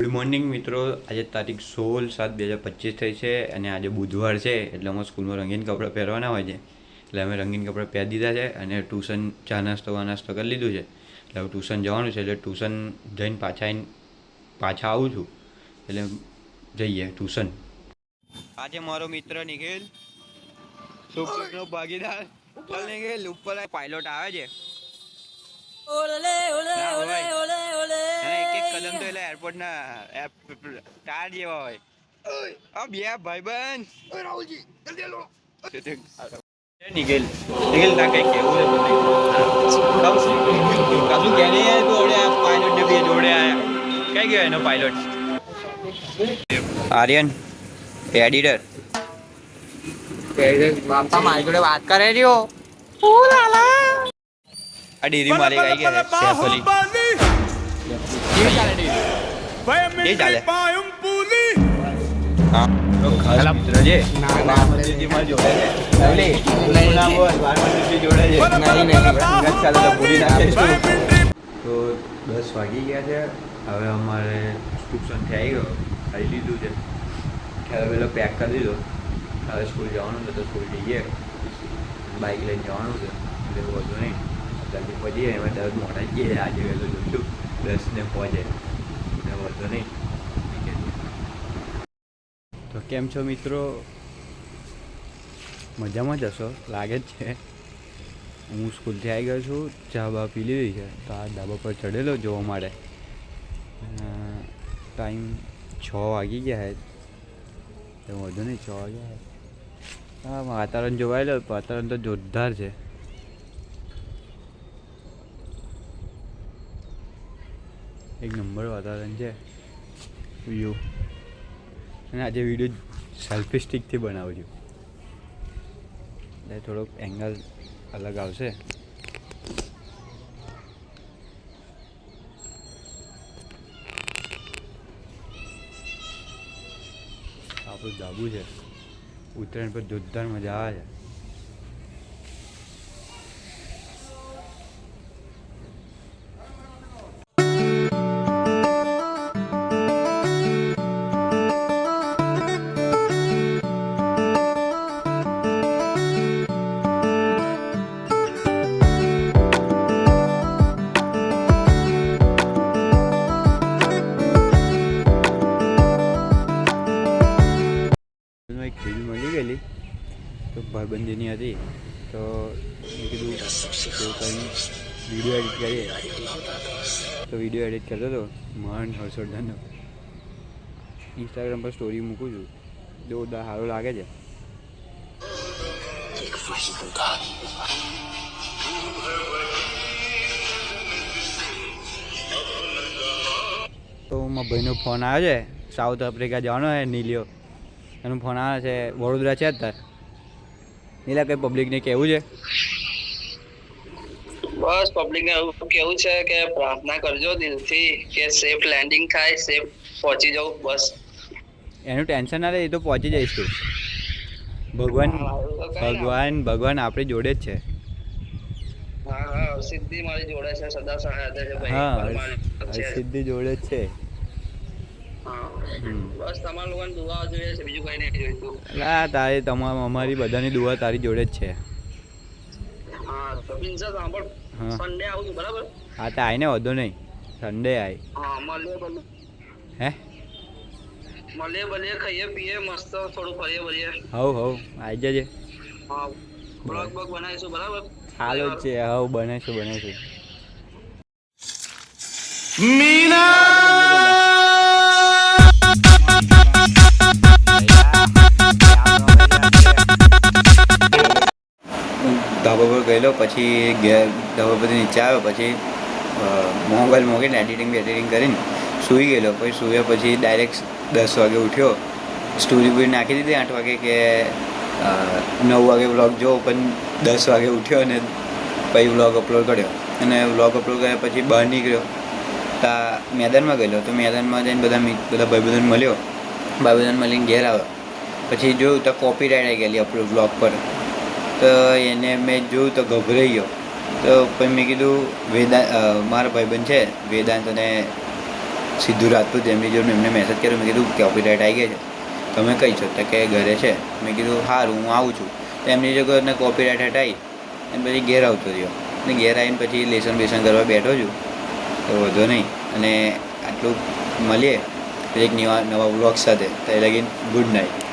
Good morning મિત્રો. આજે તારીખ સોળ સાત બે હજાર પચીસ થઈ છે અને આજે બુધવાર છે એટલે અમે સ્કૂલમાં રંગીન કપડાં પહેરવાના હોય છે. એટલે અમે રંગીન કપડાં પહેરી દીધા છે અને ટ્યુશન ચા નાસ્તો વા નાસ્તો કરી લીધું છે. એટલે હવે ટ્યુશન જવાનું છે એટલે ટ્યુશન જઈને પાછા પાછા આવું છું. એટલે જઈએ ટ્યુશન. આજે મારો મિત્ર નિખિલ સુપરનો ભાગીદાર ઉપર. નિખિલ ઉપર પાયલોટ આવે છે. ઓલે ઓલે ઓલે ઓલે. અને એક એક કદમ તો એટલે એરપોર્ટ ના ટાર જેવા હોય. આ બે ભાઈબંધ. નિખિલ નિખિલ ના કઈ કેવું છે મને કશું કે નહીં યાર તું આવડે પાયલોટ ને બે જોડે આયા. કઈ ગયો એનો પાયલોટ આર્યન એડિટર બાપા મારી જોડે વાત કરે રહ્યો. આ ડેરી માલિક આવી ગયા છે સૈફ ચાલે એ ચાલે. તો દસ વાગી ગયા છે. હવે અમારે ટ્યુશન થઈ ગયો ખાઈ લીધું છે. ખ્યાલ પેલો પેક કરી દીધો. હવે સ્કૂલ જવાનું છે તો સ્કૂલ જઈએ બાઇક લઈને જવાનું છે. એટલે વધુ નહીં. જલ્દી પહોંચીએ એમાં દસ મોટા જઈએ આજે વહેલું જોઈશું દસને પહોંચે એટલે વધુ નહીં તો કેમ છો મિત્રો મજામાં જ હશો લાગે જ છે હું સ્કૂલથી આવી ગયો છું ચા બા પી લીધી છે તો આ ધાબા પર ચડેલો જોવા માટે ટાઈમ છ વાગી ગયા છે તો વધુ નહીં છ વાગ્યા હા વાતાવરણ જોવાયેલો વાતાવરણ તો જોરદાર છે એક નંબર વાતાવરણ છે. વ્યૂ અને આજે વીડિયો સેલ્ફી સ્ટિકથી બનાવું છું. એટલે થોડોક એંગલ અલગ આવશે. આપણું ધાબુ છે. ઉત્તરાયણ પર જોરદાર મજા આવે છે. મળી ગયેલી. તો ભાઈબંધીની હતી. તો મેં કીધું તો કંઈ વીડિયો એડિટ કરીએ. તો વીડિયો એડિટ કરતો હતો. મહાન હર્ષવર્ધનનો. ઇન્સ્ટાગ્રામ પર સ્ટોરી મૂકું છું. જોરદાર સારું લાગે છે. તો મારા ભાઈનો ફોન આવ્યો છે. સાઉથ આફ્રિકા જવાનો છે, નીલિયો. એનો ફોન આવે છે વડોદરા છે અત્યારે. નીલા કઈ પબ્લિકને કેવું છે? બસ પબ્લિક ને કેવું છે કે પ્રાર્થના કરજો દિલથી કે સેફ લેન્ડિંગ થાય સેફ પહોંચી જાઉં બસ. એનું ટેન્શન ના લે એ તો પહોંચી જઈશ તું. ભગવાન ભગવાન ભગવાન આપણી જોડે જ છે. હા હા સિદ્ધિ મારી જોડે છે સદા સહાય છે ભાઈ હા સિદ્ધિ જોડે જ છે. બસ તમારા લોકોની દુઆઓ જોઈએ છે બીજું કઈ નહીં જોઈતું ના તારી તમામ અમારી બધાની દુઆ તારી જોડે જ છે. હા તો પિન્સા સાંભળ સન્ડે આવું છું બરાબર? હા તો આવીને વધો નહીં. સન્ડે આવી હા મળીએ ભલે હે? મળીએ ભલે ખાઈએ પીએ મસ્ત થોડું ફરીએ ફરીએ હવ હવ આવી જજે. હા બ્લોગ બ્લોગ બનાવીશું બરાબર? હાલો છે હવ બનાવીશું બનાવીશું. ધાબા પર ગયેલો, પછી ઘેર પરથી નીચે આવ્યો પછી મોબાઈલ મોકીને એડિટિંગ એડિટિંગ કરીને સૂઈ ગયેલો. પછી સૂયા પછી ડાયરેક્ટ દસ વાગે ઉઠ્યો. સ્ટોરી બુરી નાખી દીધી આઠ વાગે કે નવ વાગે વ્લોગ જોવો, પણ દસ વાગે ઉઠ્યો અને પછી વ્લોગ અપલોડ કર્યો. અને વ્લોગ અપલોડ કર્યા પછી બહાર નીકળ્યો. તા મેદાનમાં ગયેલો. તો મેદાનમાં જઈને બધા બધા બધા ભાઈબંધોને મળ્યો. ભાઈબંધોને મળીને ઘેર આવ્યો. પછી જોયું તો કોપી રાઈડ આવી ગયેલી અપલોડ વ્લોગ પર. તો એને મેં જોયું તો ગભરાઈ ગયો. તો પછી મેં કીધું, વેદા મારા ભાઈબંધ છે, વેદાંત અને સિદ્ધુ રાજપૂત એમની જોડે એમને મેસેજ કર્યો. મેં કીધું કોપીરાઇટ આવી ગઈ છે. તમે છો તો કે ઘરે છે. મેં કીધું સારું હું આવું છું. તો એમની જગ્યાએ કોપીરાઇટ હટાવી અને પછી ઘેર આવતો રહ્યો. અને ઘેર આવીને પછી લેસન બેસન કરવા બેઠો છું. તો વધો નહીં. અને આટલું મળીએ. એક નવા નવા બ્લોગ સાથે. તો એ લગીન ગુડ નાઇટ